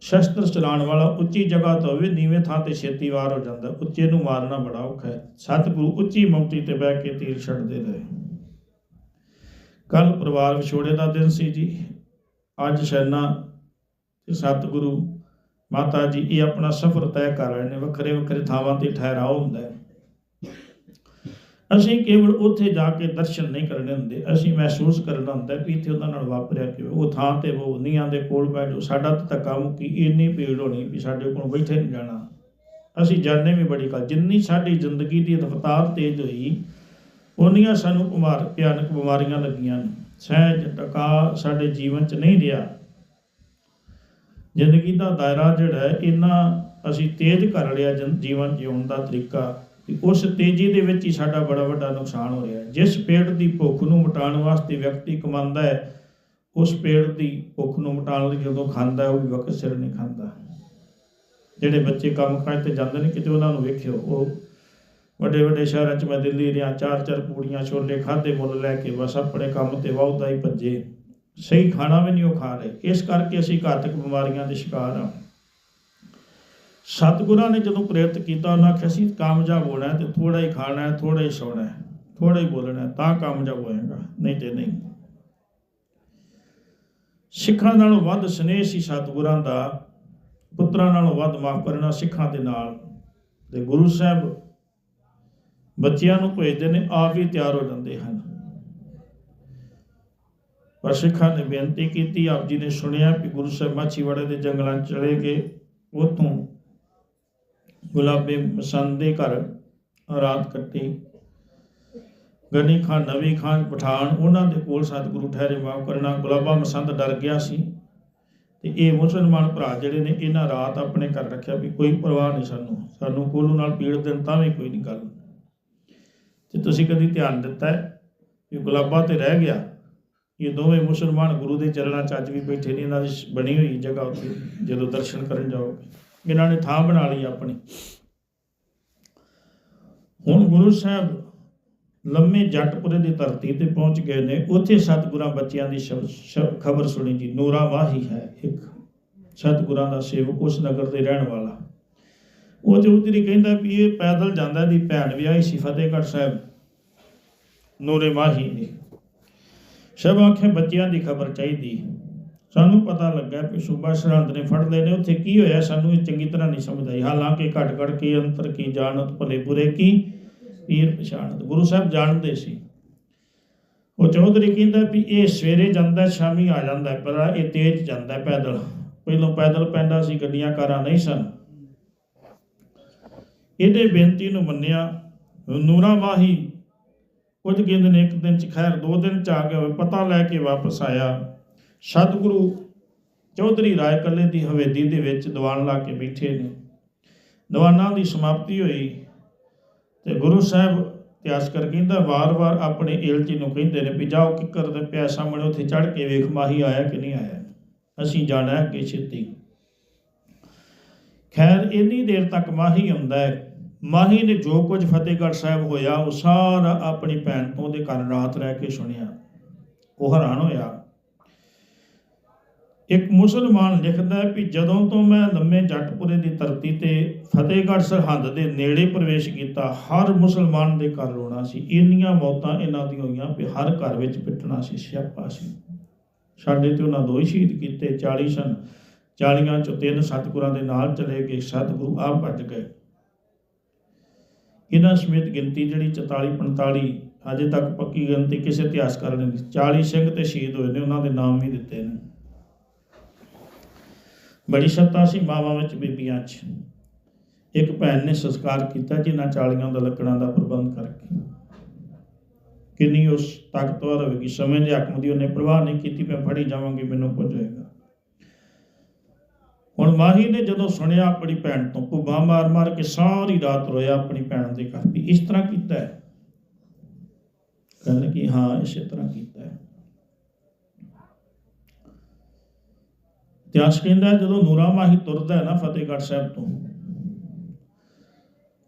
ਸ਼ਸਤਰ ਚਲਾਉਣ ਵਾਲਾ ਉੱਚੀ ਜਗ੍ਹਾ ਤੋਂ ਵੀ ਨੀਵੇਂ ਥਾਂ ਤੇ ਛੇਤੀ ਵਾਰ ਹੋ ਜਾਂਦਾ, ਉੱਚੇ ਨੂੰ ਮਾਰਨਾ ਬੜਾ ਔਖਾ ਹੈ। ਸਤਿਗੁਰੂ ਉੱਚੀ ਮੌਂਟੀ ਤੇ ਬਹਿ ਕੇ ਤੀਰ ਛੱਡਦੇ ਰਹੇ। ਕੱਲ ਪਰਿਵਾਰ ਵਿਛੋੜੇ ਦਾ ਦਿਨ ਸੀ ਜੀ। ਅੱਜ ਸੈਨਾ ਤੇ ਸਤਿਗੁਰੂ ਮਾਤਾ ਜੀ ਇਹ ਆਪਣਾ ਸਫ਼ਰ ਤੈਅ ਕਰ ਰਹੇ ਨੇ। ਵੱਖਰੇ ਵੱਖਰੇ ਥਾਵਾਂ ਤੇ ਠਹਿਰਾਓ ਹੁੰਦਾ ਹੈ। ਅਸੀਂ ਕੇਵਲ ਉੱਥੇ ਜਾ ਕੇ ਦਰਸ਼ਨ ਨਹੀਂ ਕਰਨੇ ਹੁੰਦੇ। ਅਸੀਂ ਮਹਿਸੂਸ ਕਰਨਾ ਹੁੰਦਾ ਵੀ ਇੱਥੇ ਉਹਨਾਂ ਨਾਲ ਵਾਪਰਿਆ ਕਿ ਉਹ ਥਾਂ ਤੇ ਉਹ ਨੀਆਂ ਦੇ ਕੋਲ ਬੈਠੋ ਸਾਡਾ ਤਾਂ ਧੱਕਾ ਮੁੱਕੀ ਇੰਨੀ ਭੀੜ ਹੋਣੀ ਵੀ ਸਾਡੇ ਕੋਲ ਬੈਠੇ ਨਹੀਂ ਜਾਣਾ। ਅਸੀਂ ਜਾਣਨੇ ਵੀ ਬੜੀ ਗੱਲ ਜਿੰਨੀ ਸਾਡੀ ਜ਼ਿੰਦਗੀ ਦੀ ਰਫ਼ਤਾਰ ਤੇਜ਼ ਹੋਈ ਉਹਨੀਆਂ ਸਾਨੂੰ ਬਿਮਾਰ, ਭਿਆਨਕ ਬਿਮਾਰੀਆਂ ਲੱਗੀਆਂ ਨੇ। ਸਹਿਜ ਟਕਾ ਸਾਡੇ ਜੀਵਨ 'ਚ ਨਹੀਂ ਰਿਹਾ। ਜ਼ਿੰਦਗੀ ਦਾ ਦਾਇਰਾ ਜਿਹੜਾ ਹੈ, ਇੰਨਾ ਅਸੀਂ ਤੇਜ਼ ਕਰ ਲਿਆ ਜੀਵਨ ਜਿਉਣ ਦਾ ਤਰੀਕਾ ਕਿ ਉਸ ਤੇਜ਼ੀ ਦੇ ਵਿੱਚ ਹੀ ਸਾਡਾ ਬੜਾ ਵੱਡਾ ਨੁਕਸਾਨ ਹੋ ਰਿਹਾ ਹੈ। ਜਿਸ ਪੇੜ ਦੀ ਭੁੱਖ ਨੂੰ ਮਿਟਾਉਣ ਵਾਸਤੇ ਵਿਅਕਤੀ ਕਮਾਉਂਦਾ ਹੈ, ਉਸ ਪੇੜ ਦੀ ਭੁੱਖ ਨੂੰ ਮਿਟਾਉਣ ਲਈ ਜਦੋਂ ਖਾਂਦਾ ਹੈ, ਉਹ ਵੀ ਵਕਤ ਸਿਰ ਨਹੀਂ ਖਾਂਦਾ। ਜਿਹੜੇ ਬੱਚੇ ਕੰਮ ਕਾਜ ਤੇ ਜਾਂਦੇ ਨੇ, ਕਿਤੇ ਉਹਨਾਂ ਨੂੰ ਵੇਖਿਓ, ਉਹ ਵੱਡੇ ਵੱਡੇ ਸ਼ਹਿਰਾਂ 'ਚ ਮੈਂ ਦਿੱਲੀ ਰਿਆਂ ਚਾਰ ਚਾਰ ਪੂੜੀਆਂ, ਛੋਲੇ ਖਾਦੇ ਮੁੱਲ ਲੈ ਕੇ ਬਸ ਆਪਣੇ ਕੰਮ ਤੇ ਵਾਹੁਦਾ ਹੀ ਭੱਜੇ। ਸਹੀ ਖਾਣਾ ਵੀ ਨਹੀਂ ਉਹ ਖਾ ਰਹੇ। ਇਸ ਕਰਕੇ ਅਸੀਂ ਘਾਤਕ ਬਿਮਾਰੀਆਂ ਦੇ ਸ਼ਿਕਾਰ ਹਾਂ। ਸਤਿਗੁਰਾਂ ਨੇ ਜਦੋਂ ਪ੍ਰੇਰਿਤ ਕੀਤਾ, ਉਹਨਾਂ ਆਖਿਆ ਸੀ ਕਾਮਯਾਬ ਹੋਣਾ ਤੇ ਥੋੜਾ ਹੀ ਖਾਣਾ ਹੈ ਥੋੜਾ ਹੀ ਸੌਣਾ ਹੈ ਥੋੜਾ ਹੀ ਬੋਲਣਾ ਤਾਂ ਕਾਮਯਾਬ ਹੋਏਗਾ। ਨਹੀਂ ਤੇ ਨਹੀਂ। ਸਿੱਖਾਂ ਨਾਲੋਂ ਵੱਧ ਸਨੇਹ ਸੀ ਸਤਿਗੁਰਾਂ ਦਾ, ਪੁੱਤਰਾਂ ਨਾਲੋਂ ਵੱਧ ਮਾਫ ਕਰਨਾ ਸਿੱਖਾਂ ਦੇ ਨਾਲ। ਤੇ ਗੁਰੂ ਸਾਹਿਬ ਬੱਚਿਆਂ ਨੂੰ ਭੇਜਦੇ ਨੇ, ਆਪ ਵੀ ਤਿਆਰ ਹੋ ਜਾਂਦੇ ਹਨ। ਪਰ ਸਿੱਖਾਂ ਨੇ ਬੇਨਤੀ ਕੀਤੀ, ਆਪ ਜੀ ਨੇ ਸੁਣਿਆ ਕਿ ਗੁਰੂ ਸਾਹਿਬ ਮਾਛੀਵਾੜੇ ਦੇ ਜੰਗਲਾਂ ਚਲੇ ਗਏ। ਉਤੋਂ ਗੁਲਾਬੇ ਮਸੰਦ ਦੇ ਘਰ ਰਾਤ ਕੱਟੀ। ਗਨੀ ਖਾਨ, ਨਵੀ ਖਾਨ, ਪਠਾਨ, ਉਹਨਾਂ ਦੇ ਕੋਲ ਸਤਿਗੁਰੂ ਠਹਿਰੇ, ਮਾਫ ਕਰਨਾ, ਗੁਲਾਬਾ ਮਸੰਦ ਡਰ ਗਿਆ ਸੀ। ਤੇ ਇਹ ਮੁਸਲਮਾਨ ਭਰਾ ਜਿਹੜੇ ਨੇ, ਇਹਨਾਂ ਰਾਤ ਆਪਣੇ ਘਰ ਰੱਖਿਆ ਵੀ ਕੋਈ ਪਰਵਾਹ ਨਹੀਂ ਸਾਨੂੰ ਸਾਨੂੰ ਕੋਲੂ ਨਾਲ ਪੀੜ ਦੇਣ ਤਾਂ ਵੀ ਕੋਈ ਨਹੀਂ ਗੱਲ। ਤੇ ਤੁਸੀਂ ਕਦੀ ਧਿਆਨ ਦਿੱਤਾ ਹੈ ਕਿ ਗੁਲਾਬਾ ਤੇ ਰਹਿ ਗਿਆ? ਇਹ ਦੋਵੇਂ ਮੁਸਲਮਾਨ ਗੁਰੂ ਦੇ ਚਰਨਾਂ 'ਚ ਅੱਜ ਵੀ ਬੈਠੇ ਨੇ, ਇਹਨਾਂ ਦੀ ਬਣੀ ਹੋਈ ਜਗ੍ਹਾ ਉੱਤੇ ਜਦੋਂ ਦਰਸ਼ਨ ਕਰਨ ਜਾਓਗੇ। ਇਹਨਾਂ ਨੇ ਥਾਂ ਬਣਾ ਲਈ ਆਪਣੀ। ਹੁਣ ਗੁਰੂ ਸਾਹਿਬ ਲੰਮੇ ਜੱਟਪੁਰੇ ਦੀ ਧਰਤੀ ਤੇ ਪਹੁੰਚ ਗਏ ਨੇ, ਉੱਥੇ ਸਤਿਗੁਰਾਂ ਬੱਚਿਆਂ ਦੀ ਖਬਰ ਸੁਣੀ ਜੀ। ਨੂਰਾ ਵਾਹੀ ਹੈ ਇੱਕ। ਸਤਿਗੁਰਾਂ ਦਾ ਸੇਵਕ ਉਸ ਨਗਰ ਦੇ ਰਹਿਣ ਵਾਲਾ। ਉਹ ਚੌਧਰੀ ਕਹਿੰਦਾ ਵੀ ਇਹ ਪੈਦਲ ਜਾਂਦਾ ਦੀ ਭੈਣ ਵਿਆਹੀ ਸੀ ਫਤਿਹਗੜ੍ਹ ਸਾਹਿਬ। ਨੂਰੇ ਮਾਹੀ ਨੇ। ਸਭ ਆਖੇ ਬੱਚਿਆਂ ਦੀ ਖਬਰ ਚਾਹੀਦੀ। ਸਾਨੂੰ ਪਤਾ ਲੱਗਾ ਕਿ ਸੂਬਾ ਸਰਹੰਦ ਨੇ ਫੜ ਲਏ ਨੇ। ਉੱਥੇ ਕੀ ਹੋਇਆ ਸਾਨੂੰ ਇਹ ਚੰਗੀ ਤਰ੍ਹਾਂ ਨਹੀਂ ਸਮਝ ਆਈ। ਹਾਲਾਂਕਿ ਘਟ ਘਟ ਕੀ ਅੰਤਰ ਕੀ ਜਾਣਤ, ਭਲੇ ਬੁਰੇ ਕੀ ਪੀਰ ਪਛਾਣਤ। ਗੁਰੂ ਸਾਹਿਬ ਜਾਣਦੇ ਸੀ। ਉਹ ਚੌਧਰੀ ਕਹਿੰਦਾ ਵੀ ਇਹ ਸਵੇਰੇ ਜਾਂਦਾ, ਸ਼ਾਮੀ ਆ ਜਾਂਦਾ, ਪਰ ਇਹ ਤੇਜ਼ ਜਾਂਦਾ ਪੈਦਲ। ਪਹਿਲੋਂ ਪੈਦਲ ਪੈਂਦਾ ਸੀ, ਗੱਡੀਆਂ ਕਾਰਾਂ ਨਹੀਂ ਸਨ। ਇਹਦੇ ਬੇਨਤੀ ਨੂੰ ਮੰਨਿਆ, ਨੂਰਾ ਮਾਹੀ ਕੁਝ ਗਿੰਦ ਨੇ ਇੱਕ ਦਿਨ ਚ ਖੈਰ, ਦੋ ਦਿਨ ਚ ਆ ਗਿਆ ਹੋਵੇ ਪਤਾ ਲੈ ਕੇ ਵਾਪਸ ਆਇਆ। ਸਤਿਗੁਰੂ ਚੌਧਰੀ ਰਾਏ ਕੱਲੇ ਦੀ ਹਵੇਲੀ ਦੇ ਵਿੱਚ ਦੀਵਾਨ ਲਾ ਕੇ ਬੈਠੇ ਨੇ। ਦੀਵਾਨਾਂ ਦੀ ਸਮਾਪਤੀ ਹੋਈ ਤੇ ਗੁਰੂ ਸਾਹਿਬ ਇਤਿਹਾਸ ਕਰ ਕਹਿੰਦਾ, ਵਾਰ-ਵਾਰ ਆਪਣੇ ਏਲਚੀ ਨੂੰ ਕਹਿੰਦੇ ਨੇ ਵੀ ਜਾਓ ਕਿੱਕਰ ਦੇ ਪਿਆ ਸਾਹਮਣੇ ਉੱਥੇ ਚੜ ਕੇ ਵੇਖ ਮਾਹੀ ਆਇਆ ਕਿ ਨਹੀਂ ਆਇਆ। ਅਸੀਂ ਜਾਣਾ ਕਿ ਛੇਤੀ। ਖੈਰ, ਇੰਨੀ ਦੇਰ ਤੱਕ ਮਾਹੀ ਆਉਂਦਾ ਹੈ। ਮਾਹੀ ਨੇ ਜੋ ਕੁਝ ਫਤਿਹਗੜ੍ਹ ਸਾਹਿਬ ਹੋਇਆ, ਉਹ ਸਾਰਾ ਆਪਣੀ ਭੈਣ ਤੋਂ ਉਹਦੇ ਘਰ ਰਾਤ ਰਹਿ ਕੇ ਸੁਣਿਆ। ਉਹ ਹੈਰਾਨ ਹੋਇਆ। ਇੱਕ ਮੁਸਲਮਾਨ ਲਿਖਦਾ ਹੈ ਕਿ ਜਦੋਂ ਤੋਂ ਮੈਂ ਲੰਮੇ ਜੱਟਪੁਰੇ ਦੀ ਧਰਤੀ ਤੇ ਫਤਿਹਗੜ੍ਹ ਸਰਹੰਦ ਦੇ ਨੇੜੇ ਪ੍ਰਵੇਸ਼ ਕੀਤਾ, ਹਰ ਮੁਸਲਮਾਨ ਦੇ ਘਰ ਰੋਣਾ ਸੀ। ਇੰਨੀਆਂ ਮੌਤਾਂ ਇਹਨਾਂ ਦੀਆਂ ਹੋਈਆਂ ਕਿ ਹਰ ਘਰ ਵਿੱਚ ਪਿੱਟਣਾ ਸੀ, ਸਿਆਪਾ ਸੀ। ਸਾਡੇ ਤੇ ਉਹਨਾਂ ਦੋ ਹੀ ਸ਼ਹੀਦ ਕੀਤੇ 40 ਸਨ। 40 ਚੋਂ ਤਿੰਨ ਸਤਿਗੁਰਾਂ ਦੇ ਨਾਲ ਚਲੇ ਗਏ, ਸਤਿਗੁਰੂ ਆਪ ਭੱਜ ਗਏ। ਇਹਨਾਂ ਸਮੇਤ ਗਿਣਤੀ ਜਿਹੜੀ 44 45 ਹਜੇ ਤੱਕ ਪੱਕੀ ਗਿਣਤੀ ਕਿਸੇ ਇਤਿਹਾਸਕਾਰ ਨੇ ਨਹੀਂ 40 ਸਿੰਘ ਤੇ ਸ਼ਹੀਦ ਹੋਏ ਨੇ, ਉਹਨਾਂ ਦੇ ਨਾਮ ਵੀ ਦਿੱਤੇ ਨੇ। ਬੜੀ ਸੱਤਾ ਸੀ ਮਾਵਾਂ ਵਿੱਚ ਬੀਬੀਆਂ 'ਚ। ਇੱਕ ਭੈਣ ਨੇ ਸੰਸਕਾਰ ਕੀਤਾ ਜਿਨ੍ਹਾਂ ਚਾਲੀਆਂ ਦਾ ਲੱਕੜਾਂ ਦਾ ਪ੍ਰਬੰਧ ਕਰਕੇ। ਕਿੰਨੀ ਉਸ ਤਾਕਤਵਰ ਹੋਵੇਗੀ। ਸਮੇਂ ਦੇ ਹਕਮ ਦੀ ਉਹਨੇ ਪ੍ਰਵਾਹ ਨਹੀਂ ਕੀਤੀ, ਮੈਂ ਫੜੀ ਜਾਵਾਂਗੀ, ਮੈਨੂੰ ਕੁਝ ਹੋਏਗਾ। ਹੁਣ ਮਾਹੀ ਨੇ ਜਦੋਂ ਸੁਣਿਆ ਆਪਣੀ ਭੈਣ ਤੋਂ ਭੁੱਬਾ ਮਾਰ ਮਾਰ ਕੇ ਸਾਰੀ ਰਾਤ ਰੋਇਆ ਆਪਣੀ ਭੈਣ ਦੇ ਘਰ ਵੀ ਇਸ ਤਰ੍ਹਾਂ ਕੀਤਾ ਹੈ। ਕਹਿੰਦੇ ਕਿ ਹਾਂ, ਇਸੇ ਤਰ੍ਹਾਂ ਕੀਤਾ ਹੈ। ਇਤਿਹਾਸ ਕਹਿੰਦਾ ਜਦੋਂ ਨੂਰਾ ਮਾਹੀ ਤੁਰਦਾ ਹੈ ਨਾ ਫਤਿਹਗੜ੍ਹ ਸਾਹਿਬ ਤੋਂ,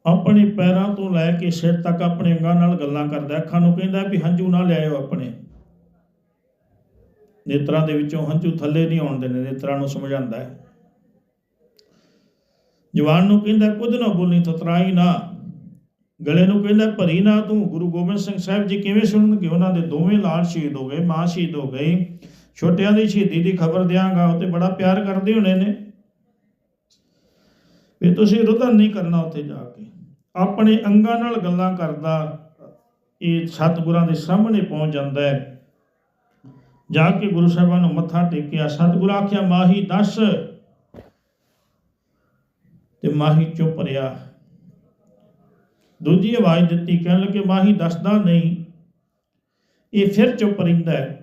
ਆਪਣੇ ਪੈਰਾਂ ਤੋਂ ਲੈ ਕੇ ਸਿਰ ਤੱਕ ਆਪਣੇ ਅੰਗਾਂ ਨਾਲ ਗੱਲਾਂ ਕਰਦਾ ਅੱਖਾਂ ਨੂੰ ਕਹਿੰਦਾ ਵੀ ਹੰਝੂ ਨਾ ਲਿਆਇਓ ਆਪਣੇ। ਨੇਤਰਾਂ ਦੇ ਵਿੱਚੋਂ ਹੰਝੂ ਥੱਲੇ ਨਹੀਂ ਆਉਣ ਦੇਣੇ ਨੇਤਰਾਂ ਨੂੰ ਸਮਝਾਉਂਦਾ ਹੈ। ਜਵਾਨ ਨੂੰ ਕਹਿੰਦਾ ਕੁਝ ਨਾ ਬੋਲੀ ਥਤਰਾਈ ਨਾ। ਗਲੇ ਨੂੰ ਕਹਿੰਦਾ, ਭਰੀ ਨਾ ਤੂੰ। ਗੁਰੂ ਗੋਬਿੰਦ ਸਿੰਘ ਸਾਹਿਬ ਜੀ ਕਿਵੇਂ ਸੁਣਨਗੇ? ਉਹਨਾਂ ਦੇ ਦੋਵੇਂ ਲਾਲ ਸ਼ਹੀਦ ਹੋ ਗਏ, ਮਾਂ ਸ਼ਹੀਦ ਹੋ ਗਈ। ਛੋਟਿਆਂ ਦੀ ਸ਼ਹੀਦੀ ਦੀ ਖਬਰ ਦਿਆਂਗਾ, ਉਹ ਤੇ ਬੜਾ ਪਿਆਰ ਕਰਦੇ ਹੋਣੇ ਨੇ। ਵੀ ਤੁਸੀਂ ਰੁਦਨ ਨਹੀਂ ਕਰਨਾ ਉੱਥੇ ਜਾ ਕੇ। ਆਪਣੇ ਅੰਗਾਂ ਨਾਲ ਗੱਲਾਂ ਕਰਦਾ, ਇਹ ਸਤਿਗੁਰਾਂ ਦੇ ਸਾਹਮਣੇ ਪਹੁੰਚ ਜਾਂਦਾ ਹੈ। ਜਾ ਕੇ ਗੁਰੂ ਸਾਹਿਬਾਨ ਨੂੰ ਮੱਥਾ ਟੇਕਿਆ, ਸਤਿਗੁਰ ਆਖਿਆ, ਮਾਹੀ ਦੱਸ। ਤੇ ਮਾਹੀ ਚੁੱਪ ਰਿਹਾ। ਦੂਜੀ ਆਵਾਜ਼ ਦਿੱਤੀ, ਕਹਿਣ ਲੱਗੇ, ਮਾਹੀ ਦੱਸਦਾ ਨਹੀਂ, ਇਹ ਫਿਰ ਚੁੱਪ ਰਹਿੰਦਾ ਹੈ।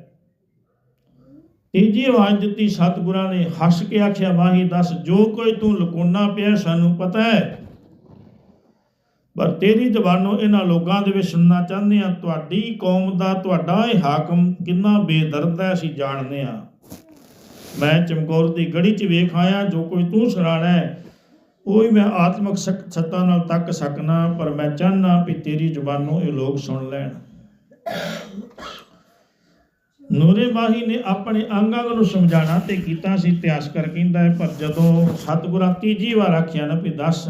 ਤੀਜੀ ਆਵਾਜ਼ ਦਿੱਤੀ, ਸਤਿਗੁਰਾਂ ਨੇ ਹੱਸ ਕੇ ਆਖਿਆ, ਮਾਹੀ ਦੱਸ, ਜੋ ਕੋਈ ਤੂੰ ਲੁਕਾਉਣਾ ਪਿਆ, ਸਾਨੂੰ ਪਤਾ ਹੈ। ਪਰ ਤੇਰੀ ਜ਼ਬਾਨੋਂ ਇਹਨਾਂ ਲੋਕਾਂ ਦੇ ਵਿੱਚ ਸੁਣਨਾ ਚਾਹੁੰਦੇ ਆ ਤੁਹਾਡੀ ਕੌਮ ਦਾ ਤੁਹਾਡਾ ਇਹ ਹਾਕਮ ਕਿੰਨਾ ਬੇਦਰਦ ਹੈ, ਅਸੀਂ ਜਾਣਦੇ ਆ ਮੈਂ ਚਮਕੌਰ ਦੀ ਗੜੀ 'ਚ ਵੇਖ ਆਇਆ, ਜੋ ਕੋਈ ਤੂੰ ਸੁਣਾਣਾ ਹੈ ਉਹ ਹੀ ਮੈਂ ਆਤਮਿਕ ਸੱਤਾ ਨਾਲ ਤੱਕ ਸਕਣਾ ਪਰ ਮੈਂ ਚਾਹਨਾ ਵੀ ਤੇਰੀ ਜ਼ੁਬਾਨੋਂ ਇਹ ਲੋਕ ਸੁਣ ਲੈਣ। ਨੂਰੇ ਮਾਹੀ ਨੇ ਆਪਣੇ ਅੰਗਾਂ ਨੂੰ ਸਮਝਾਣਾ ਤੇ ਕੀਤਾ ਸੀ ਇਤਿਹਾਸ ਕਰ ਕਹਿੰਦਾ ਹੈ, ਪਰ ਜਦੋਂ ਸਤਿਗੁਰਾਂ ਤੀਜੀ ਵਾਰ ਆਖਿਆ ਨਾ ਵੀ ਦੱਸ।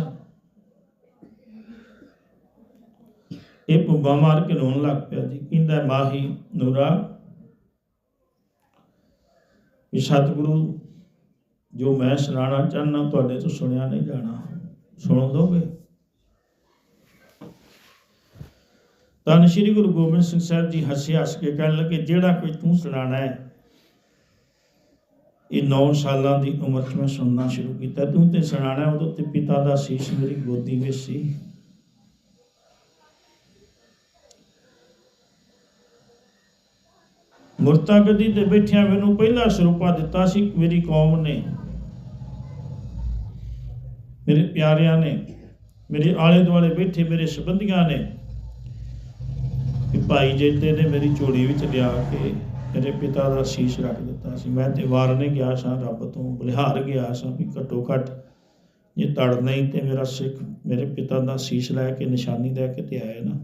ਇਹ ਪੁੱਬਾ ਮਾਰ ਕੇ ਰੋਣ ਲੱਗ ਪਿਆ ਜੀ। ਕਹਿੰਦਾ ਮਾਹੀ ਨੂਰਾ, ਵੀ ਸਤਿਗੁਰੂ ਜੋ ਮੈਂ ਸੁਣਾਉਣਾ ਚਾਹੁੰਦਾ, ਤੁਹਾਡੇ ਤੋਂ ਸੁਣਿਆ ਨਹੀਂ ਜਾਣਾ। ਸੁਣ ਦੋਗੇ? ਤਾਂ ਸ਼੍ਰੀ ਗੁਰੂ ਗੋਬਿੰਦ ਸਿੰਘ ਸਾਹਿਬ ਜੀ ਹੱਸੇ ਹੱਸ ਕੇ ਕਹਿਣ ਲੱਗੇ, ਜਿਹੜਾ ਕੋਈ ਤੂੰ ਸੁਣਾਣਾ ਹੈ, ਇਹ 9 ਸਾਲਾਂ ਦੀ ਉਮਰ 'ਚ ਮੈਂ ਸੁਣਨਾ ਸ਼ੁਰੂ ਕੀਤਾ। ਤੂੰ ਤੇ ਸੁਣਾਣਾ ਉਦੋਂ ਤੇ ਪਿਤਾ ਦਾ ਸੀਸ ਮੇਰੀ ਗੋਦੀ ਵਿੱਚ ਸੀ। ਮੁਰਤਾ ਗਦੀ ਤੇ ਬੈਠਿਆਂ ਮੈਨੂੰ ਪਹਿਲਾ ਸਰੂਪਾ ਦਿੱਤਾ ਸੀ, ਮੇਰੀ ਕੌਮ ਨੇ ਮੇਰੇ ਪਿਆਰਿਆਂ ਨੇ, ਮੇਰੇ ਆਲੇ ਦੁਆਲੇ ਬੈਠੇ ਮੇਰੇ ਸਬੰਧੀਆਂ ਨੇ, ਕਿ ਭਾਈ ਜੇਤੇ ਨੇ ਮੇਰੀ ਝੋਲੀ ਵਿੱਚ ਲਿਆ ਕੇ ਮੇਰੇ ਪਿਤਾ ਦਾ ਸੀਸ ਰੱਖ ਦਿੱਤਾ ਸੀ। ਮੈਂ ਤੇ ਵਾਰਨੇ ਗਿਆ ਸਾਂ, ਰੱਬ ਤੋਂ ਬਲਿਹਾਰ ਗਿਆ ਸਾਂ ਵੀ ਘੱਟੋ ਘੱਟ ਜੇ ਤੜ ਨਹੀਂ ਤੇ ਮੇਰਾ ਸਿੱਖ, ਮੇਰੇ ਪਿਤਾ ਦਾ ਸੀਸ ਲੈ ਕੇ, ਨਿਸ਼ਾਨੀ ਲੈ ਕੇ ਤੇ ਆਇਆ ਨਾ।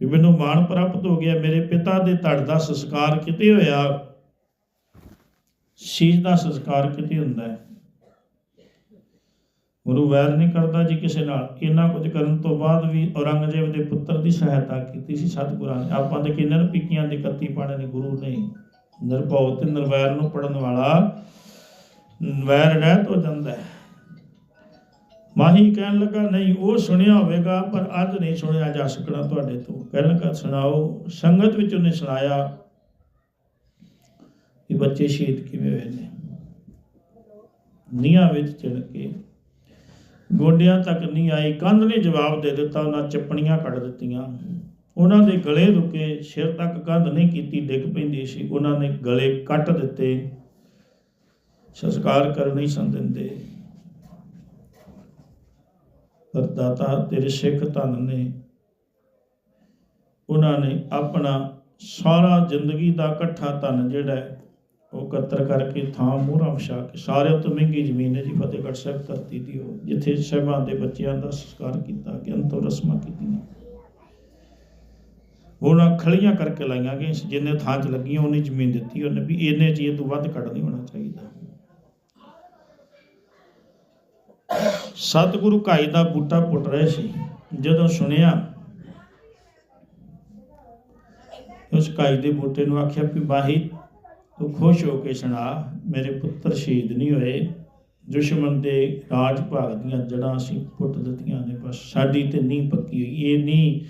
ਵੀ ਮੈਨੂੰ ਮਾਣ ਪ੍ਰਾਪਤ ਹੋ ਗਿਆ, ਮੇਰੇ ਪਿਤਾ ਦੇ ਧੜ ਦਾ ਸੰਸਕਾਰ ਕਿਤੇ ਹੋਇਆ? ਸੀਸ ਦਾ ਸੰਸਕਾਰ ਕਿਤੇ ਹੁੰਦਾ ਹੈ? ਗੁਰੂ ਵੈਰ ਨਹੀਂ ਕਰਦਾ ਜੀ ਕਿਸੇ ਨਾਲ। ਇੰਨਾ ਕੁਝ ਕਰਨ ਤੋਂ ਬਾਅਦ ਵੀ ਔਰੰਗਜ਼ੇਬ ਦੇ ਪੁੱਤਰ ਦੀ ਸਹਾਇਤਾ ਕੀਤੀ ਸੀ ਸਤਿਗੁਰਾਂ ਨੇ। ਆਪਾਂ ਦੇ ਕਿੰਨਰ ਪਿੱਕੀਆਂ ਦੇ ਕੱਤੀ ਪਾਣੇ ਨੇ ਗੁਰੂ ਨੇ। ਨਿਰਭਉ ਤੇ ਨਿਰਵੈਰ ਨੂੰ ਪੜਨ ਵਾਲਾ ਵੈਰ ਰਹਿਤ ਹੋ ਜਾਂਦਾ ਹੈ। ਮਾਹੀ ਕਹਿਣ ਲੱਗਾ, ਨਹੀਂ, ਉਹ ਸੁਣਿਆ ਹੋਵੇਗਾ, ਪਰ ਅੱਜ ਨਹੀਂ ਸੁਣਿਆ ਜਾ ਸਕਣਾ ਤੁਹਾਡੇ ਤੋਂ। ਕਹਿਣ ਲੱਗਾ ਸੁਣਾਓ, ਸੰਗਤ ਵਿੱਚ ਉਹਨੇ ਸੁਣਾਇਆ ਕਿ ਬੱਚੇ ਸ਼ਹੀਦ ਕਿਵੇਂ ਹੋਏ ਨੇ। ਨੀਹਾਂ ਵਿੱਚ ਚੜ ਕੇ ਗੋਡਿਆਂ ਤੱਕ ਨਹੀਂ ਆਈ ਕੰਧ ਨੇ ਜਵਾਬ ਦੇ ਦਿੱਤਾ ਉਹਨਾਂ ਚੱਪਣੀਆਂ ਕੱਢ ਦਿੱਤੀਆਂ। ਉਹਨਾਂ ਦੇ ਗਲੇ ਰੁਕੇ ਸਿਰ ਤੱਕ ਕੰਧ ਨਹੀਂ ਕੀਤੀ ਡਿੱਗ ਪੈਂਦੀ ਸੀ। ਉਹਨਾਂ ਨੇ ਗਲੇ ਕੱਟ ਦਿੱਤੇ। ਸੰਸਕਾਰ ਕਰ ਨਹੀਂ ਸਨ ਦਿੰਦੇ। ਦਾਤਾ ਤੇਰੇ ਸਿੱਖ ਧਨ ਨੇ ਉਹਨਾਂ ਨੇ ਆਪਣਾ ਸਾਰਾ ਜ਼ਿੰਦਗੀ ਦਾ ਇਕੱਠਾ ਧਨ ਜਿਹੜਾ ਹੈ, ਉਹ ਕਤਰ ਕਰਕੇ ਥਾਂ ਮੂਹਰਾ ਵਿਛਾ ਕੇ ਸਾਰਿਆਂ ਤੋਂ ਮਹਿੰਗੀ ਜ਼ਮੀਨ ਹੈ ਜੀ, ਫਤਿਹਗੜ੍ਹ ਸਾਹਿਬ ਧਰਤੀ ਦੀ ਉਹ, ਜਿੱਥੇ ਸਹਿਬਾਂ ਦੇ ਬੱਚਿਆਂ ਦਾ ਸੰਸਕਾਰ ਕੀਤਾ ਗਿਆ, ਅੰਤੋਂ ਰਸਮਾਂ ਕੀਤੀਆਂ। ਉਹਨਾਂ ਖਲੀਆਂ ਕਰਕੇ ਲਾਈਆਂ ਗਈਆਂ ਜਿੰਨੇ ਥਾਂ 'ਚ ਲੱਗੀਆਂ, ਉਹਨੇ ਜ਼ਮੀਨ ਦਿੱਤੀ ਉਹਨੇ ਵੀ ਇੰਨੇ 'ਚ ਇਹ ਤੋਂ ਵੱਧ ਕੱਢ ਨਹੀਂ ਹੋਣਾ ਚਾਹੀਦਾ। ਸਤਿਗੁਰੂ ਕਾਈ ਦਾ ਬੂਟਾ ਪੁੱਟ ਰਹੇ ਸੀ। ਜਦੋਂ ਸੁਣਿਆ, ਉਸ ਕਾਈ ਦੇ ਬੂਟੇ ਨੂੰ ਆਖਿਆ ਵੀ ਬਾਹੀ ਤੂੰ ਖੁਸ਼ ਹੋ ਕੇ ਸੁਣਾ, ਮੇਰੇ ਪੁੱਤਰ ਸ਼ਹੀਦ ਨਹੀਂ ਹੋਏ। ਦੁਸ਼ਮਣ ਦੇ ਰਾਜ ਭਾਗ ਦੀਆਂ ਜੜਾਂ ਅਸੀਂ ਪੁੱਟ ਦਿੱਤੀਆਂ ਨੇ ਬਸ ਸਾਡੀ ਤੇ ਨਹੀਂ ਪੱਕੀ ਹੋਈ। ਇਹ ਨਹੀਂ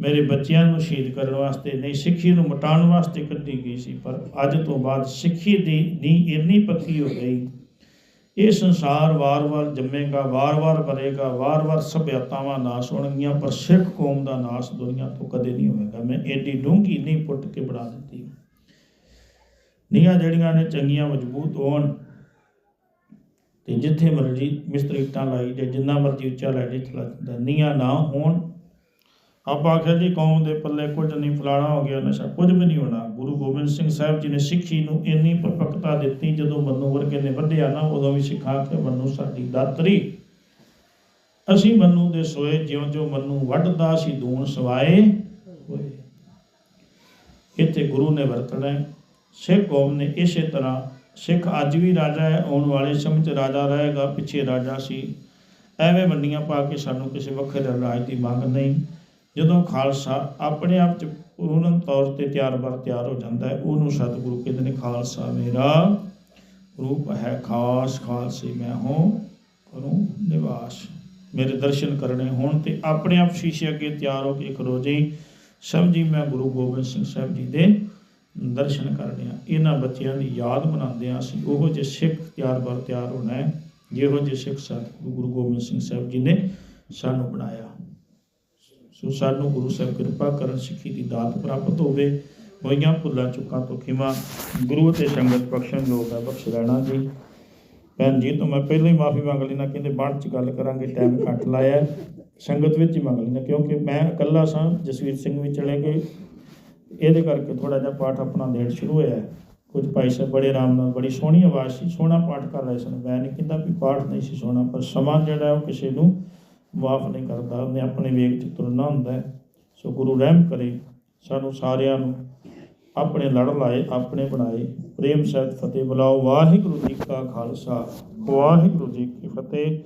ਮੇਰੇ ਬੱਚਿਆਂ ਨੂੰ ਸ਼ਹੀਦ ਕਰਨ ਵਾਸਤੇ ਨਹੀਂ, ਸਿੱਖੀ ਨੂੰ ਮਟਾਉਣ ਵਾਸਤੇ ਕੱਢੀ ਗਈ ਸੀ, ਪਰ ਅੱਜ ਤੋਂ ਬਾਅਦ ਸਿੱਖੀ ਦੀ ਨੀਂਹ ਇੰਨੀ ਪੱਕੀ ਹੋ ਗਈ। ਇਹ ਸੰਸਾਰ ਵਾਰ-ਵਾਰ ਜੰਮੇਗਾ, ਵਾਰ-ਵਾਰ ਬਣੇਗਾ ਵਾਰ-ਵਾਰ ਸਭਿਅਤਾਵਾਂ ਨਾਸ਼ ਹੋਣਗੀਆਂ, ਪਰ ਸਿੱਖ ਕੌਮ ਦਾ ਨਾਸ਼ ਦੁਨੀਆ ਤੋਂ ਕਦੇ ਨਹੀਂ ਹੋਵੇਗਾ। ਮੈਂ ਏਡੀ ਡੂੰਘੀ ਨਹੀਂ ਪੁੱਟ ਕੇ ਬਣਾ ਦਿੱਤੀ। ਨੀਆਂ ਜਿਹੜੀਆਂ ਨੇ ਚੰਗੀਆਂ, ਮਜ਼ਬੂਤ ਹੋਣ। ਤੇ ਜਿੱਥੇ ਮਰਜ਼ੀ ਮਿਸਤਰੀ ਇੱਟਾਂ ਲਾਈ ਜੇ ਜਿੰਨਾ ਮਰਜ਼ੀ ਉੱਚਾ ਲੈ ਜੇ ਚਲਾ ਜਾਂਦਾ। ਨੀਆਂ ਨਾ ਹੋਣ। ਆਪਾਂ ਆਖਿਆ ਜੀ, ਕੌਮ ਦੇ ਪੱਲੇ ਕੁਝ ਨਹੀਂ, ਫਲਾਣਾ ਹੋ ਗਿਆ, ਨਸ਼ਾ ਕੁਝ ਵੀ ਨਹੀਂ ਹੋਣਾ। ਗੁਰੂ ਗੋਬਿੰਦ ਸਿੰਘ ਸਾਹਿਬ ਜੀ ਨੇ ਸਿੱਖੀ ਨੂੰ ਇੰਨੀ ਪਰਪੱਕਤਾ ਦਿੱਤੀ, ਜਦੋਂ ਮੰਨੂ ਵਰਗੇ ਨੇ ਵੱਢਿਆ ਨਾ, ਉਦੋਂ ਵੀ ਸਿਖਾ ਕੇ ਮੰਨੂ ਸਾਡੀ ਦਾਤਰੀ। ਅਸੀਂ ਮੰਨੂ ਦੇ ਸੋਏ ਜਿਉਂ ਜਿਉਂ ਮੰਨੂ ਵੱਢਦਾ ਸੀ, ਦੂਣ ਸਵਾਏ। ਹੋਏ ਇੱਥੇ ਗੁਰੂ ਨੇ ਵਰਤਣਾ ਸਿੱਖ ਕੌਮ ਨੇ ਇਸੇ ਤਰ੍ਹਾਂ ਸਿੱਖ ਅੱਜ ਵੀ ਰਾਜਾ ਹੈ, ਆਉਣ ਵਾਲੇ ਸਮੇਂ 'ਚ ਰਾਜਾ ਰਹੇਗਾ, ਪਿੱਛੇ ਰਾਜਾ ਸੀ। ਐਵੇਂ ਮੰਡੀਆਂ ਪਾ ਕੇ ਸਾਨੂੰ ਕਿਸੇ ਵੱਖਰੇ ਰਾਜ ਦੀ ਮੰਗ ਨਹੀਂ। ਜਦੋਂ ਖਾਲਸਾ ਆਪਣੇ ਆਪ 'ਚ ਪੂਰਨ ਤੌਰ ਤੇ ਤਿਆਰ ਬਰ ਤਿਆਰ ਹੋ ਜਾਂਦਾ ਹੈ, ਉਹਨੂੰ ਸਤਿਗੁਰੂ ਕਹਿੰਦੇ ਨੇ, ਖਾਲਸਾ ਮੇਰਾ ਰੂਪ ਹੈ ਖਾਸ, ਖਾਲਸੇ ਮੈਂ ਹਾਂ ਕਰੂੰ ਨਿਵਾਸ। ਮੇਰੇ ਦਰਸ਼ਨ ਕਰਨੇ ਹੋਣ ਤੇ ਆਪਣੇ ਆਪ ਸ਼ੀਸ਼ੇ ਅੱਗੇ ਤਿਆਰ ਹੋ ਕੇ ਖਲੋ ਜਾਈ ਸਮਝੀ ਮੈਂ ਗੁਰੂ ਗੋਬਿੰਦ ਸਿੰਘ ਸਾਹਿਬ ਜੀ ਦੇ ਦਰਸ਼ਨ ਕਰਦੇ ਆ ਇਹਨਾਂ ਬੱਚਿਆਂ ਦੀ ਯਾਦ ਮਨਾਉਂਦੇ ਆ ਅਸੀਂ। ਉਹੋ ਜਿਹੇ ਸਿੱਖ ਤਿਆਰ ਬਰ ਤਿਆਰ ਹੋਣਾ ਹੈ। ਜਿਹੋ ਜਿਹੇ ਸਿੱਖ ਸਤਿਗੁਰੂ ਗੁਰੂ ਗੋਬਿੰਦ ਸਿੰਘ ਸਾਹਿਬ ਜੀ ਨੇ ਸਾਨੂੰ ਬਣਾਇਆ। ਸੋ ਸਾਨੂੰ ਗੁਰੂ ਸਾਹਿਬ ਕਿਰਪਾ ਕਰਨ ਸਿੱਖੀ ਦੀ ਦਾਤ ਪ੍ਰਾਪਤ ਹੋਵੇ। ਹੋਈਆਂ ਭੁੱਲਾਂ, ਚੁੱਕਾਂ ਤੋਂ ਖਿਮਾ ਗੁਰੂ ਤੇ ਸੰਗਤ ਬਖਸ਼ਣ ਯੋਗ ਹੈ ਬਖਸ਼ ਲੈਣਾ ਜੀ। ਭੈਣ ਜੀ, ਤੋਂ ਮੈਂ ਪਹਿਲਾਂ ਹੀ ਮਾਫੀ ਮੰਗ ਲੈਣਾ ਕਹਿੰਦੇ ਬਾਅਦ ਚ ਗੱਲ ਕਰਾਂਗੇ ਟਾਈਮ ਘੱਟ ਲਾਇਆ। ਸੰਗਤ ਵਿੱਚ ਹੀ ਮੰਗ ਲੈਣਾ ਕਿਉਂਕਿ ਮੈਂ ਇਕੱਲਾ ਸਾਂ, ਜਸਵੀਰ ਸਿੰਘ ਵੀ ਚਲੇ ਗਏ। ਇਹਦੇ ਕਰਕੇ ਥੋੜਾ ਜਿਹਾ ਪਾਠ ਆਪਣਾ ਲੇਟ ਸ਼ੁਰੂ ਹੋਇਆ ਕੁਝ ਭਾਈ ਸਾਹਿਬ ਬੜੇ ਆਰਾਮ ਨਾਲ, ਬੜੀ ਸੋਹਣੀ ਆਵਾਜ਼ ਸੀ, ਸੋਹਣਾ ਪਾਠ ਕਰ ਰਹੇ ਸਨ। ਮੈਂ ਨਹੀਂ ਕਹਿੰਦਾ ਵੀ ਪਾਠ ਨਹੀਂ ਸੀ ਸੋਹਣਾ, ਪਰ ਸਮਾਂ ਜਿਹੜਾ ਉਹ ਕਿਸੇ ਨੂੰ ਮਾਫ ਨਹੀਂ ਕਰਦਾ। ਉਹਨੇ ਆਪਣੇ ਵੇਗ 'ਚ ਤੁਰਨਾ ਹੁੰਦਾ ਸੋ ਗੁਰੂ ਰਹਿਮ ਕਰੇ, ਸਾਨੂੰ ਸਾਰਿਆਂ ਨੂੰ ਆਪਣੇ ਲੜ ਲਾਏ, ਆਪਣੇ ਬਣਾਏ। ਪ੍ਰੇਮ ਸਹਿਤ ਫਤਿਹ। ਬੁਲਾਓ ਵਾਹਿਗੁਰੂ ਜੀ ਕਾ ਖਾਲਸਾ, ਵਾਹਿਗੁਰੂ ਜੀ ਕੀ ਫਤਿਹ।